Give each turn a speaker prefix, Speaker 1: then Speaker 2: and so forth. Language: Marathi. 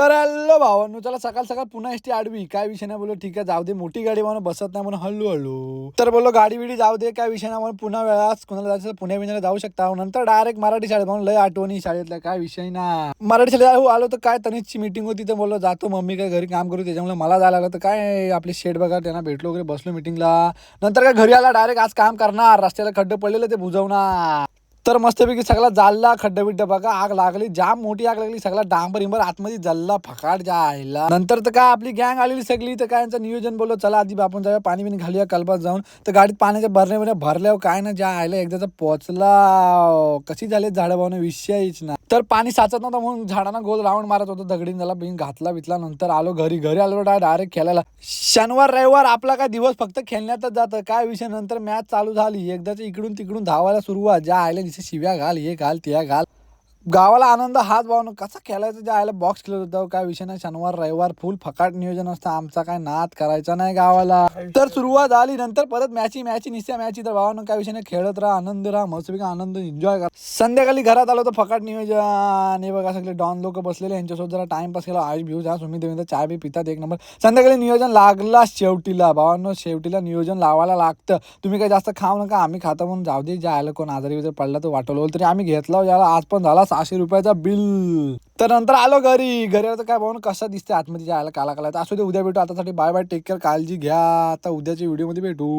Speaker 1: तर हल्लो भावांनो चला सकाळ सकाळ पुन्हा एसटी आडवी. काय विषय नाही बोललो. ठीक आहे जाऊ दे. मोठी गाडी म्हणून बसत नाही म्हणून हल्लू हळू तर बोललो गाडी बिडी जाऊ दे. काय विषय नाही म्हणून पुन्हा वेळास कोणाला जायचं पुणे बिण्याला जाऊ शकता. नंतर डायरेक्ट मराठी शाळेत म्हणून लय आठवणी शाळेतल्या. काय विषय ना मराठी शाळेत आलो- आलो तर काय? तनिषची मीटिंग होती तर बोललो जातो मम्मी काय घरी काम करू? त्याच्यामुळे मला जायला लागलं. तर काय आपले शेड बघा त्यांना भेटलो वगैरे बसलो मिटिंगला नंतर काय घरी आला डायरेक्ट आज काम करणार. रस्त्याला खड्डे पडलेले ते बुजवणार. तर मस्तपैकी सगळा जाल्ला खड्डा बिड्डा बघा आग लागली जाम मोठी आग लागली सगळा डांबर इंबर आतमध्ये जल्ला फकाट जायला. नंतर तर काय आपली गँग आलेली सगळी तर काय यांचं नियोजन बोललो चला आधी आपण जाऊया पाणी बिणी घालूया कल्पात जाऊन. तर गाडीत पाण्याच्या भरले बिरणे भरल्यावर काय ना ज्या आयला एकदा पोचला कशी झाले झाडं भावना विषयच ना तर पाणी साचत नव्हतं म्हणून झाडांना गोल राऊंड मारत होतो दगडीन झाला बिन घातला बितला. नंतर आलो घरी घरी आलो डायरेक्ट खेळायला. शनिवार रविवार आपला काय दिवस फक्त खेळण्यातच जातं. काय विषय नंतर मॅच चालू झाली. एकदाच इकडून तिकडून धावायला सुरुवात. ज्या आयला दिसे शिव्या घाल हे घाल त्या घाल. गावाला आनंद हात भावनं कसा खेळायचं जे आयला बॉक्स खेळत होतो काय विषय नाही. शनिवार रविवार फुल फकाट नियोजन असतं. आमचा काय नाद करायचा नाही गावाला. तर सुरुवात झाली. नंतर परत मॅची मॅची निस्त्या मॅची तर भावानं काय विषय नाही. खेळत राहा आनंद राहा मस्तपैकी आनंद एन्जॉय करा. संध्याकाळी घरात आलो तर फकाट नियोजन. हे बघा सगळे डॉन लोक बसलेले. यांच्यासोबत जरा टाइमपास केला. आयुष भिऊ जा सुमित देवी चाय बी पितात एक नंबर संध्याकाळी नियोजन लागला शेवटीला. भावांनो शेवटीला नियोजन लावायला लागतं. तुम्ही काही जास्त खाऊ नका. आम्ही खाता म्हणून जाऊ दे. जायला कोण आजारी वगैरे पडला तर वाटवलं तरी आम्ही घेतला. याला आज पण झाला. सहाशे रुपयाचा बिल. तर नंतर आलो घरी. घरी तर काय भाऊ कसं दिसते आतमध्ये जायला काला काला तर असू दे उद्या भेटू. आतासाठी बाय बाय टेक केअर काळजी घ्या. आता उद्याच्या व्हिडिओमध्ये भेटू.